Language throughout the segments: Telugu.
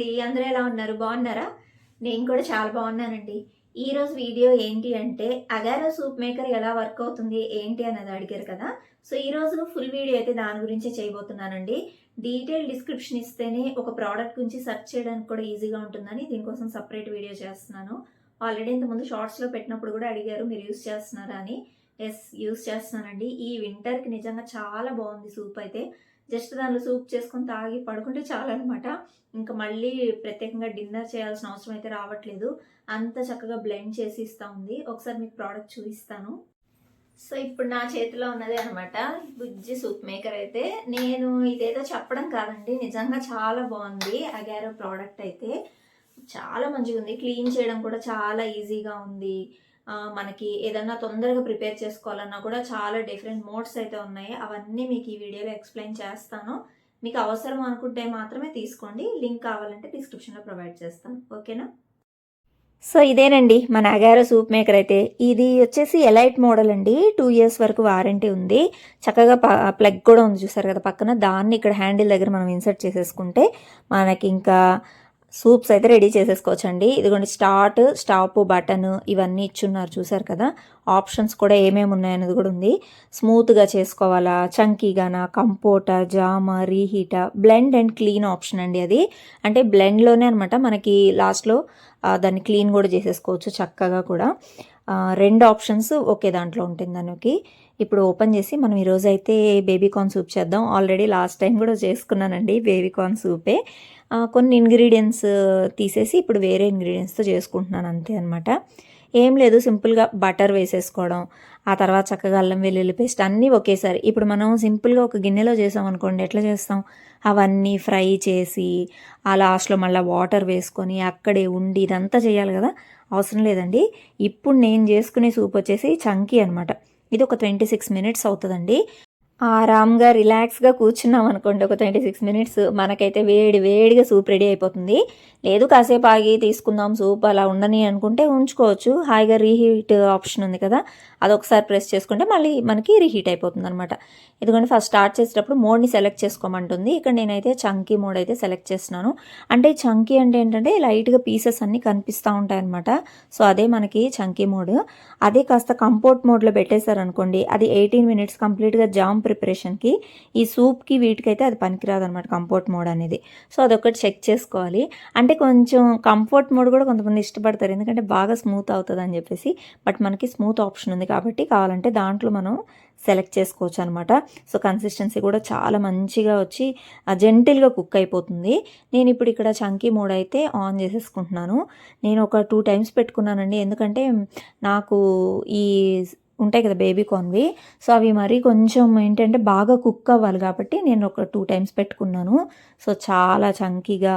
అండి అందరూ ఎలా ఉన్నారు? బాగున్నారా? నేను కూడా చాలా బాగున్నానండి. ఈ రోజు వీడియో ఏంటి అంటే అగారో సూప్ మేకర్ ఎలా వర్క్ అవుతుంది ఏంటి అనేది అడిగారు కదా. సో ఈ రోజు ఫుల్ వీడియో అయితే దాని గురించే చేయబోతున్నానండి. డీటెయిల్ డిస్క్రిప్షన్ ఇస్తేనే ఒక ప్రోడక్ట్ గురించి సెర్చ్ చేయడానికి కూడా ఈజీగా ఉంటుందని దీనికోసం సపరేట్ వీడియో చేస్తున్నాను. ఆల్రెడీ ఇంతకుముందు షార్ట్స్లో పెట్టినప్పుడు కూడా అడిగారు మీరు యూస్ చేస్తున్నారా అని. ఎస్ యూస్ చేస్తున్నానండి. ఈ వింటర్కి నిజంగా చాలా బాగుంది సూప్ అయితే. జస్ట్ దానిలో సూప్ చేసుకొని తాగి పడుకుంటే చాలు అనమాట ఇంకా మళ్ళీ ప్రత్యేకంగా డిన్నర్ చేయాల్సిన అవసరం అయితే రావట్లేదు. అంత చక్కగా బ్లెండ్ చేసి ఇస్తా ఉంది. ఒకసారి మీకు ప్రోడక్ట్ చూపిస్తాను. సో ఇప్పుడు నా చేతిలో ఉన్నది అనమాట బుజ్జి సూప్ మేకర్ అయితే. నేను ఇదేదో చెప్పడం కాదండి. నిజంగా చాలా బాగుంది అగారో ప్రోడక్ట్ అయితే. చాలా మంచిగా ఉంది క్లీన్ చేయడం కూడా చాలా ఈజీగా ఉంది. మనకి ఏదన్నా తొందరగా ప్రిపేర్ చేసుకోవాలన్నా కూడా చాలా డిఫరెంట్ మోడ్స్ అయితే ఉన్నాయి. అవన్నీ మీకు ఈ వీడియోలో ఎక్స్ప్లెయిన్ చేస్తాను. మీకు అవసరం అనుకుంటే మాత్రమే తీసుకోండి. లింక్ కావాలంటే డిస్క్రిప్షన్లో ప్రొవైడ్ చేస్తాను. ఓకేనా? సో ఇదేనండి మన అగారో సూప్ మేకర్ అయితే. ఇది వచ్చేసి ఎలైట్ మోడల్ అండి. టూ ఇయర్స్ వరకు వారంటీ ఉంది. చక్కగా ప్లగ్ కూడా ఉంది చూసారు కదా పక్కన. దాన్ని ఇక్కడ హ్యాండిల్ దగ్గర మనం ఇన్సర్ట్ చేసేసుకుంటే మనకి ఇంకా సూప్స్ అయితే రెడీ చేసేసుకోవచ్చు అండి ఇదిగోండి స్టార్ట్ స్టాప్ బటన్ ఇవన్నీ ఇచ్చున్నారు చూసారు కదా. ఆప్షన్స్ కూడా ఏమేమి ఉన్నాయనేది కూడా ఉంది. స్మూత్గా చేసుకోవాలా చంకీగానా కంపోటా జామ రీహీటా బ్లెండ్ అండ్ క్లీన్ ఆప్షన్ అండి అది. అంటే బ్లెండ్లోనే అనమాట మనకి లాస్ట్లో దాన్ని క్లీన్ కూడా చేసేసుకోవచ్చు చక్కగా కూడా. రెండు ఆప్షన్స్ ఒకే దాంట్లో ఉంటుంది దానికి ఇప్పుడు ఓపెన్ చేసి మనం ఈరోజు అయితే బేబీ కార్న్ సూప్ చేద్దాం. ఆల్రెడీ లాస్ట్ టైం కూడా చేసుకున్నానండి బేబీ కార్న్ సూపే. కొన్ని ఇంగ్రీడియంట్స్ తీసేసి ఇప్పుడు వేరే ఇంగ్రీడియంట్స్తో చేసుకుంటున్నాను అంతే అనమాట ఏం లేదు సింపుల్గా బటర్ వేసేసుకోవడం ఆ తర్వాత చక్కగా అల్లం వెల్లుల్లి పేస్ట్ అన్నీ ఒకేసారి. ఇప్పుడు మనం సింపుల్గా ఒక గిన్నెలో చేసాం అనుకోండి ఎట్లా చేస్తాం? అవన్నీ ఫ్రై చేసి ఆ లాస్ట్లో మళ్ళీ వాటర్ వేసుకొని అక్కడే ఉండి ఇదంతా చేయాలి కదా. అవసరం లేదండి. ఇప్పుడు నేను చేసుకునే సూప్ వచ్చేసి చంకీ అనమాట ఇది ఒక ట్వంటీ సిక్స్ మినిట్స్ అవుతుందండి. ఆరామ్గా రిలాక్స్గా కూర్చున్నాం అనుకోండి ఒక ట్వంటీ సిక్స్ మినిట్స్ మనకైతే వేడి వేడిగా సూప్ రెడీ అయిపోతుంది. లేదు కాసేపు ఆగి తీసుకుందాం సూప్ అలా ఉండని అనుకుంటే ఉంచుకోవచ్చు. హాయిగా రీహీట్ ఆప్షన్ ఉంది కదా అదొకసారి ప్రెస్ చేసుకుంటే మళ్ళీ మనకి రీహీట్ అయిపోతుంది అనమాట ఎందుకంటే ఫస్ట్ స్టార్ట్ చేసేటప్పుడు మోడ్ని సెలెక్ట్ చేసుకోమంటుంది. ఇక్కడ నేనైతే చంకీ మోడ్ అయితే సెలెక్ట్ చేస్తున్నాను. అంటే చంకీ అంటే ఏంటంటే లైట్గా పీసెస్ అన్నీ కనిపిస్తూ ఉంటాయి అనమాట సో అదే మనకి చంకీ మోడ్ అదే కాస్త కంపోర్ట్ మోడ్లో పెట్టేశారనుకోండి అది ఎయిటీన్ మినిట్స్ కంప్లీట్గా జాంప్ ప్రిపరేషన్కి. ఈ సూప్కి వీటికైతే అది పనికిరాదు అనమాట కంఫర్ట్ మోడ్ అనేది. సో అదొకటి చెక్ చేసుకోవాలి. అంటే కొంచెం కంఫర్ట్ మోడ్ కూడా కొంతమంది ఇష్టపడతారు. ఎందుకంటే బాగా స్మూత్ అవుతుంది అని చెప్పేసి. బట్ మనకి స్మూత్ ఆప్షన్ ఉంది కాబట్టి కావాలంటే దాంట్లో మనం సెలెక్ట్ చేసుకోవచ్చు అనమాట సో కన్సిస్టెన్సీ కూడా చాలా మంచిగా వచ్చి జెంటిల్గా కుక్ అయిపోతుంది. నేను ఇప్పుడు ఇక్కడ చంకీ మోడ్ అయితే ఆన్ చేసేసుకుంటున్నాను. నేను ఒక టూ టైమ్స్ పెట్టుకున్నానండి. ఎందుకంటే నాకు ఈ ఉంటాయి కదా బేబీ కార్న్వి సో అవి మరి కొంచెం ఏంటంటే బాగా కుక్ అవ్వాలి కాబట్టి నేను ఒక టూ టైమ్స్ పెట్టుకున్నాను. సో చాలా చంకీగా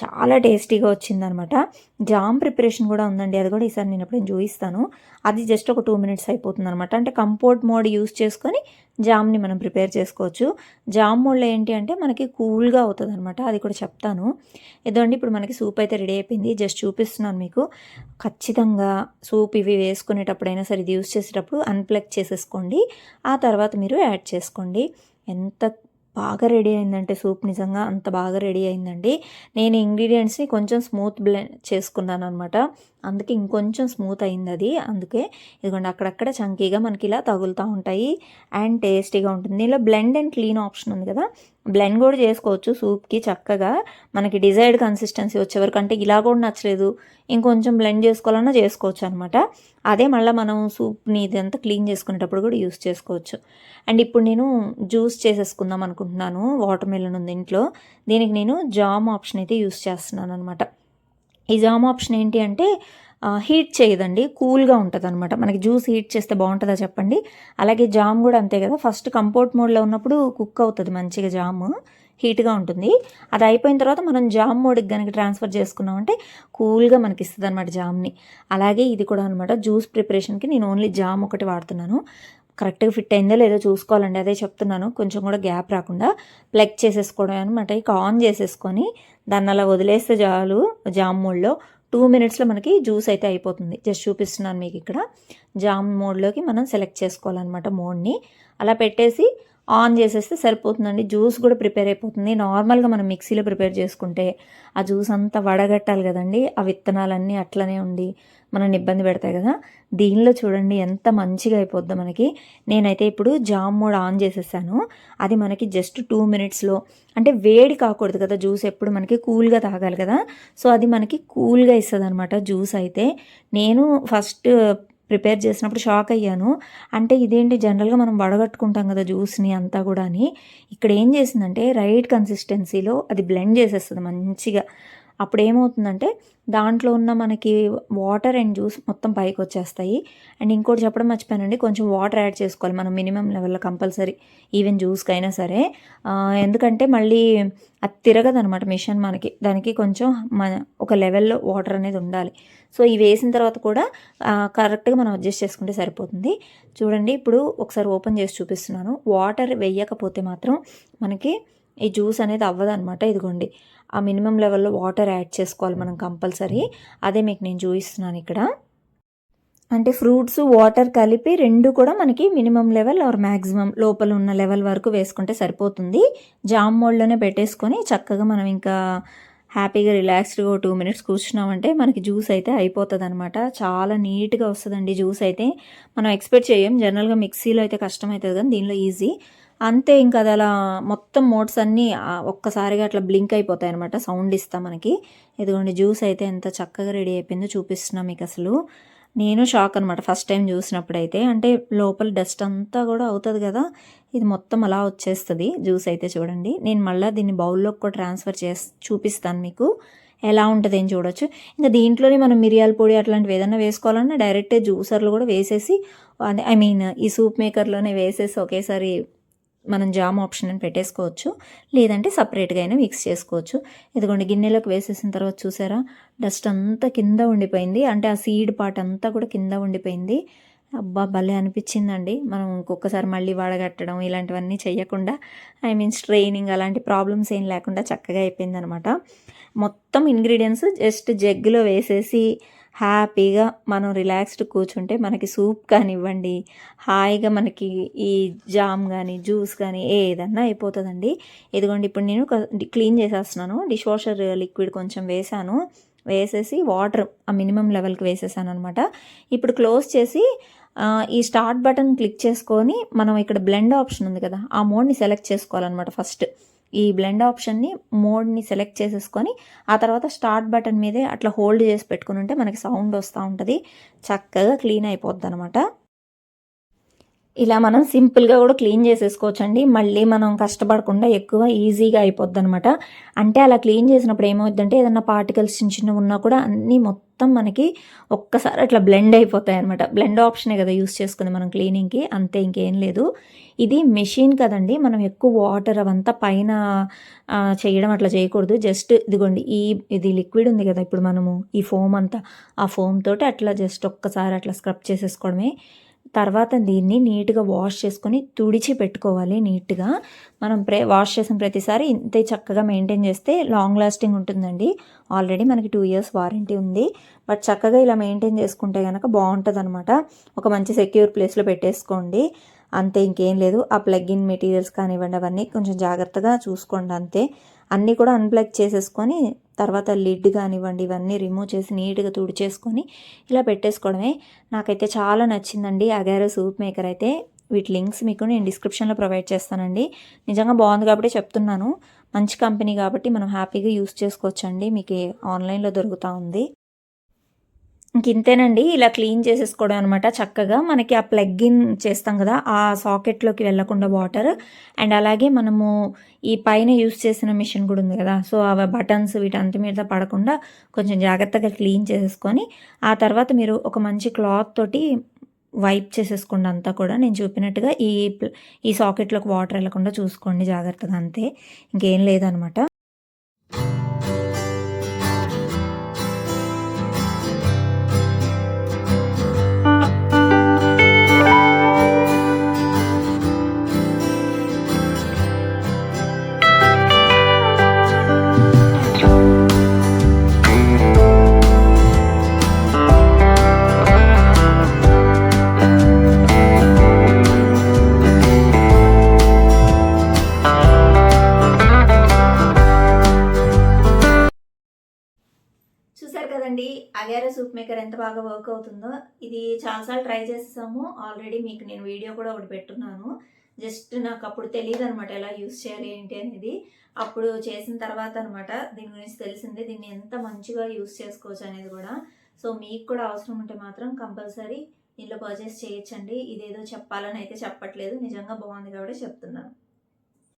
చాలా టేస్టీగా వచ్చిందనమాట. జామ్ ప్రిపరేషన్ కూడా ఉందండి. అది కూడా ఈసారి నేను ఎప్పుడైనా చూపిస్తాను. అది జస్ట్ ఒక టూ మినిట్స్ అయిపోతుంది అనమాట అంటే కంపోర్ట్ మోడ్ యూస్ చేసుకొని జామ్ని మనం ప్రిపేర్ చేసుకోవచ్చు. జామ్ మోడ్లో ఏంటి అంటే మనకి కూల్గా అవుతుంది అనమాట అది కూడా చెప్తాను. ఇదండి ఇప్పుడు మనకి సూప్ అయితే రెడీ అయిపోయింది. జస్ట్ చూపిస్తున్నాను మీకు. ఖచ్చితంగా సూప్ ఇవి వేసుకునేటప్పుడైనా సరే ఇది యూస్ చేసేటప్పుడు అన్ప్లగ్ చేసేసుకోండి. ఆ తర్వాత మీరు యాడ్ చేసుకోండి. ఎంత బాగా రెడీ అయిందంటే సూప్ నిజంగా అంత బాగా రెడీ అయిందండి. నేను ఇంగ్రీడియంట్స్ని కొంచెం స్మూత్ బ్లెండ్ చేసుకున్నాను అనమాట అందుకే ఇంకొంచెం స్మూత్ అయింది అది అందుకే ఇదిగోండి అక్కడక్కడ చంకీగా మనకి ఇలా తగులుతూ ఉంటాయి అండ్ టేస్టీగా ఉంటుంది. దీనిలో బ్లెండ్ అండ్ క్లీన్ ఆప్షన్ ఉంది కదా. బ్లెండ్ కూడా చేసుకోవచ్చు సూప్కి చక్కగా. మనకి డిజైర్డ్ కన్సిస్టెన్సీ వచ్చేవరకు అంటే ఇలా కూడా నచ్చలేదు. ఇంకొంచెం బ్లెండ్ చేసుకోవాలన్నా చేసుకోవచ్చు అనమాట అదే మళ్ళీ మనం సూప్ని ఇదంతా క్లీన్ చేసుకునేటప్పుడు కూడా యూస్ చేసుకోవచ్చు. అండ్ ఇప్పుడు నేను జ్యూస్ చేసేసుకుందాం అనుకుంటున్నాను. వాటర్ మెలన్ ఉంది ఇంట్లో. దీనికి నేను జామ్ ఆప్షన్ అయితే యూస్ చేస్తున్నాను అనమాట ఈ జామ్ ఆప్షన్ ఏంటి అంటే హీట్ చేయదండి. కూల్గా ఉంటుంది అనమాట మనకి జ్యూస్ హీట్ చేస్తే బాగుంటుందా చెప్పండి? అలాగే జామ్ కూడా అంతే కదా. ఫస్ట్ కంపోర్ట్ మోడ్లో ఉన్నప్పుడు కుక్ అవుతుంది మంచిగా జాము. హీట్గా ఉంటుంది. అది అయిపోయిన తర్వాత మనం జామ్ మోడ్కి కనుక ట్రాన్స్ఫర్ చేసుకున్నామంటే కూల్గా మనకి ఇస్తుంది అనమాట జామ్ని. అలాగే ఇది కూడా అనమాట జ్యూస్ ప్రిపరేషన్కి నేను ఓన్లీ జామ్ ఒకటి వాడుతున్నాను. కరెక్ట్గా ఫిట్ అయిందో లేదో చూసుకోవాలండి. అదే చెప్తున్నాను. కొంచెం కూడా గ్యాప్ రాకుండా ప్లగ్ చేసేసుకోవడం అనమాట ఇక ఆన్ చేసేసుకొని దాన్ని అలా వదిలేస్తే చాలు జామ్ మోడ్లో. టూ మినిట్స్లో మనకి జ్యూస్ అయితే అయిపోతుంది. జస్ట్ చూపిస్తున్నాను మీకు ఇక్కడ. జామ్ మోడ్లోకి మనం సెలెక్ట్ చేసుకోవాలన్నమాట మోడ్ని. అలా పెట్టేసి ఆన్ చేసేస్తే సరిపోతుందండి. జ్యూస్ కూడా ప్రిపేర్ అయిపోతుంది. నార్మల్గా మనం మిక్సీలో ప్రిపేర్ చేసుకుంటే ఆ జ్యూస్ అంతా వడగట్టాలి కదండి. ఆ విత్తనాలన్నీ అట్లనే ఉండి మనల్ని ఇబ్బంది పెడతాయి కదా. దీనిలో చూడండి ఎంత మంచిగా అయిపోద్ది మనకి. నేనైతే ఇప్పుడు జామ్ మోడ్ ఆన్ చేసేసాను. అది మనకి జస్ట్ టూ మినిట్స్లో అంటే వేడి కాకూడదు కదా. జ్యూస్ ఎప్పుడు మనకి కూల్గా తాగాలి కదా. సో అది మనకి కూల్గా ఇస్తుంది అనమాట జ్యూస్ అయితే. నేను ఫస్ట్ ప్రిపేర్ చేసినప్పుడు షాక్ అయ్యాను. అంటే ఇదేంటి? జనరల్గా మనం వడగట్టుకుంటాం కదా జ్యూస్ని అంతా కూడా అని ఇక్కడ ఏం చేసిందంటే రైట్ కన్సిస్టెన్సీలో అది బ్లెండ్ చేసేస్తుంది మంచిగా. అప్పుడు ఏమవుతుందంటే దాంట్లో ఉన్న మనకి వాటర్ అండ్ జ్యూస్ మొత్తం పైకి వచ్చేస్తాయి అండ్ ఇంకోటి చెప్పడం మర్చిపోయానండి కొంచెం వాటర్ యాడ్ చేసుకోవాలి. మనం మినిమం లెవెల్లో కంపల్సరీ ఈవెన్ జ్యూస్కి అయినా సరే ఎందుకంటే మళ్ళీ అది తిరగదనమాట మిషన్ మనకి. దానికి కొంచెం మన ఒక లెవెల్లో వాటర్ అనేది ఉండాలి. సో ఇవి వేసిన తర్వాత కూడా కరెక్ట్గా మనం అడ్జస్ట్ చేసుకుంటే సరిపోతుంది. చూడండి ఇప్పుడు ఒకసారి ఓపెన్ చేసి చూపిస్తున్నాను. వాటర్ వేయకపోతే మాత్రం మనకి ఈ జ్యూస్ అనేది అవ్వదనమాట. ఇదిగోండి. ఆ మినిమం లెవెల్లో వాటర్ యాడ్ చేసుకోవాలి మనం కంపల్సరీ. అదే మీకు నేను చూపిస్తున్నాను ఇక్కడ. అంటే ఫ్రూట్స్ వాటర్ కలిపి రెండు కూడా మనకి మినిమం లెవెల్ ఆర్ మ్యాక్సిమం లోపల ఉన్న లెవెల్ వరకు వేసుకుంటే సరిపోతుంది. జామ్ మోడ్లోనే పెట్టేసుకొని చక్కగా మనం ఇంకా హ్యాపీగా రిలాక్స్డ్గా టూ మినిట్స్ కూర్చున్నామంటే మనకి జ్యూస్ అయితే అయిపోతుంది అనమాట చాలా నీట్గా వస్తుందండి జ్యూస్ అయితే. మనం ఎక్స్పెక్ట్ చేయం జనరల్గా మిక్సీలో అయితే కష్టం అవుతుంది కానీ దీనిలో ఈజీ. అంతే ఇంకా అది అలా మొత్తం మోడ్స్ అన్నీ ఒక్కసారిగా అట్లా బ్లింక్ అయిపోతాయి అనమాట సౌండ్ ఇస్తా మనకి. ఇదిగోండి జ్యూస్ అయితే ఎంత చక్కగా రెడీ అయిపోయిందో చూపిస్తున్నా మీకు అసలు నేను షాక్ అనమాట ఫస్ట్ టైం చూసినప్పుడైతే. అంటే లోపల డస్ట్ అంతా కూడా అవుతుంది కదా ఇది మొత్తం అలా వచ్చేస్తుంది. జ్యూస్ అయితే చూడండి. నేను మళ్ళీ దీన్ని బౌల్లోకి కూడా ట్రాన్స్ఫర్ చేసి చూపిస్తాను మీకు. ఎలా ఉంటుంది అని చూడొచ్చు. ఇంకా దీంట్లోనే మనం మిరియాల పొడి అట్లాంటివి ఏదైనా వేసుకోవాలన్నా డైరెక్ట్ జ్యూసర్లు కూడా వేసేసి ఐ మీన్ ఈ సూప్ మేకర్లోనే వేసేసి ఒకేసారి మనం జామ్ ఆప్షన్ అని పెట్టేసుకోవచ్చు. లేదంటే సపరేట్గా అయినా మిక్స్ చేసుకోవచ్చు. ఇదిగోండి గిన్నెలోకి వేసేసిన తర్వాత చూసారా? డస్ట్ అంతా కింద ఉండిపోయింది. అంటే ఆ సీడ్ పార్ట్ అంతా కూడా కింద ఉండిపోయింది. అబ్బా భలే అనిపించిందండి. మనం ఇంకొకసారి మళ్ళీ వాడగట్టడం ఇలాంటివన్నీ చేయకుండా ఐ మీన్ స్ట్రెయినింగ్ అలాంటి ప్రాబ్లమ్స్ ఏం లేకుండా చక్కగా అయిపోయింది అనమాట మొత్తం ఇంగ్రీడియంట్స్ జస్ట్ జగ్గులో వేసేసి హ్యాపీగా మనం రిలాక్స్డ్ కూర్చుంటే మనకి సూప్ కానివ్వండి హాయిగా మనకి ఈ జామ్ కానీ జ్యూస్ కానీ ఏదన్నా అయిపోతుందండి. ఇదిగోండి ఇప్పుడు నేను క్లీన్ చేసేస్తున్నాను. డిష్ వాషర్ లిక్విడ్ కొంచెం వేసాను. వేసేసి వాటర్ ఆ మినిమం లెవెల్కి వేసేసాను అనమాట ఇప్పుడు క్లోజ్ చేసి ఈ స్టార్ట్ బటన్ క్లిక్ చేసుకొని మనం ఇక్కడ బ్లెండ్ ఆప్షన్ ఉంది కదా ఆ మోడ్ని సెలెక్ట్ చేసుకోవాలన్నమాట ఫస్ట్. ఈ బ్లెండ్ ఆప్షన్ని మోడ్ని సెలెక్ట్ చేసేసుకొని ఆ తర్వాత స్టార్ట్ బటన్ మీదే అట్లా హోల్డ్ చేసి పెట్టుకుని ఉంటే మనకి సౌండ్ వస్తూ ఉంటుంది. చక్కగా క్లీన్ అయిపోద్ది అనమాట ఇలా మనం సింపుల్గా కూడా క్లీన్ చేసేసుకోవచ్చండి. మళ్ళీ మనం కష్టపడకుండా ఎక్కువ ఈజీగా అయిపోద్ది అనమాట అంటే అలా క్లీన్ చేసినప్పుడు ఏమవుద్దంటే ఏదన్నా పార్టికల్స్ చిన్న చిన్న ఉన్నా కూడా అన్నీ మొత్తం మనకి ఒక్కసారి అట్లా బ్లెండ్ అయిపోతాయి అనమాట బ్లెండ్ ఆప్షనే కదా యూస్ చేసుకుంది మనం క్లీనింగ్కి. అంతే ఇంకేం లేదు. ఇది మెషిన్ కదండి. మనం ఎక్కువ వాటర్ అవంతా పైన చేయడం అట్లా చేయకూడదు. జస్ట్ ఇదిగోండి ఈ ఇది లిక్విడ్ ఉంది కదా ఇప్పుడు మనము ఈ ఫోమ్ అంతా. ఆ ఫోమ్ తోటి అట్లా జస్ట్ ఒక్కసారి అట్లా స్క్రబ్ చేసేసుకోవడమే. తర్వాత దీన్ని నీట్గా వాష్ చేసుకొని తుడిచి పెట్టుకోవాలి నీట్గా. మనం ప్రే వాష్ చేసిన ప్రతిసారి ఇంతే చక్కగా మెయింటైన్ చేస్తే లాంగ్ లాస్టింగ్ ఉంటుందండి. ఆల్రెడీ మనకి టూ ఇయర్స్ వారంటీ ఉంది. బట్ చక్కగా ఇలా మెయింటైన్ చేసుకుంటే కనుక బాగుంటుంది అనమాట ఒక మంచి సెక్యూర్ ప్లేస్లో పెట్టేసుకోండి. అంతే ఇంకేం లేదు. ఆ ప్లగ్ ఇన్ మెటీరియల్స్ కానివ్వండి అవన్నీ కొంచెం జాగ్రత్తగా చూసుకోండి అంతే. అన్నీ కూడా అన్ప్లగ్ చేసేసుకొని తర్వాత లిడ్ కానివ్వండి ఇవన్నీ రిమూవ్ చేసి నీట్గా తుడిచేసుకొని ఇలా పెట్టేసుకోవడమే. నాకైతే చాలా నచ్చిందండి అగారో సూప్ మేకర్ అయితే. వీటి లింక్స్ మీకు నేను డిస్క్రిప్షన్లో ప్రొవైడ్ చేస్తానండి. నిజంగా బాగుంది కాబట్టి చెప్తున్నాను. మంచి కంపెనీ కాబట్టి మనం హ్యాపీగా యూస్ చేసుకోవచ్చండి. మీకు ఆన్లైన్లో దొరుకుతూ ఉంది. ఇంతేనండి. ఇలా క్లీన్ చేసేసుకోవడం అనమాట చక్కగా. మనకి ఆ ప్లగ్ ఇన్ చేస్తాం కదా ఆ సాకెట్లోకి వెళ్ళకుండా వాటర్. అండ్ అలాగే మనము ఈ పైన యూస్ చేసిన మిషన్ కూడా ఉంది కదా సో ఆ బటన్స్ వీటంత మీద పడకుండా కొంచెం జాగ్రత్తగా క్లీన్ చేసేసుకొని ఆ తర్వాత మీరు ఒక మంచి క్లాత్ తోటి వైప్ చేసేసుకోండి అంతా కూడా. నేను చూపినట్టుగా ఈ ఈ సాకెట్లోకి వాటర్ వెళ్ళకుండా చూసుకోండి జాగ్రత్తగా అంతే. ఇంకేం లేదనమాట వర్క్ అవుతుందో ఇది చాలాసార్లు ట్రై చేసేసాము. ఆల్రెడీ మీకు నేను వీడియో కూడా ఒకటి పెట్టున్నాను. జస్ట్ నాకు అప్పుడు తెలియదు అనమాట ఎలా యూస్ చేయాలి ఏంటి అనేది. అప్పుడు చేసిన తర్వాత అనమాట దీని గురించి తెలిసింది దీన్ని ఎంత మంచిగా యూస్ చేసుకోవచ్చు అనేది కూడా. సో మీకు కూడా అవసరం ఉంటే మాత్రం కంపల్సరీ దీనిలో పర్చేస్ చేయొచ్చండి. ఇదేదో చెప్పాలని అయితే చెప్పట్లేదు. నిజంగా బాగుంది కాబట్టి చెప్తున్నాను.